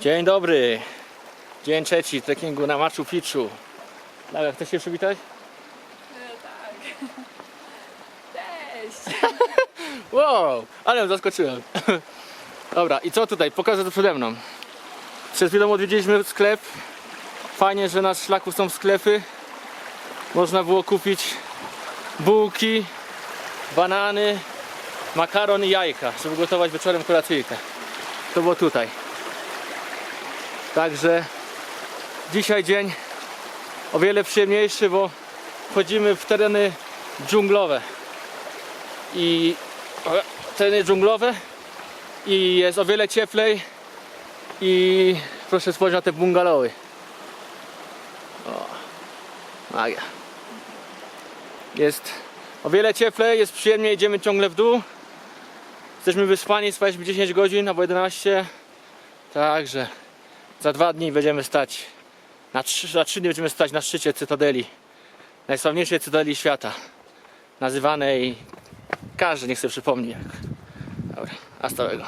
Dzień dobry. Dzień trzeci trekkingu na Machu Picchu. Laga, chcesz się przywitać? E, tak. Cześć! Wow, ale ją zaskoczyłem. Dobra, i co tutaj? Pokażę to przede mną. Przed chwilą odwiedziliśmy sklep. Fajnie, że na szlaku są sklepy. Można było kupić bułki, banany, makaron i jajka, żeby gotować wieczorem kolacyjkę. To było tutaj. Także dzisiaj dzień o wiele przyjemniejszy, bo wchodzimy w tereny dżunglowe. I tereny dżunglowe i jest o wiele cieplej i proszę spojrzeć na te bungalowy. O, magia. Jest o wiele cieplej, jest przyjemnie, idziemy ciągle w dół. Jesteśmy wyspani, spaliśmy 10 godzin albo 11. Także za dwa dni będziemy stać, na trzy, za trzy dni będziemy stać na szczycie Cytadeli. Najsławniejszej Cytadeli świata. Nazywanej każdy niech sobie przypomni jak. Dobra, a stałego.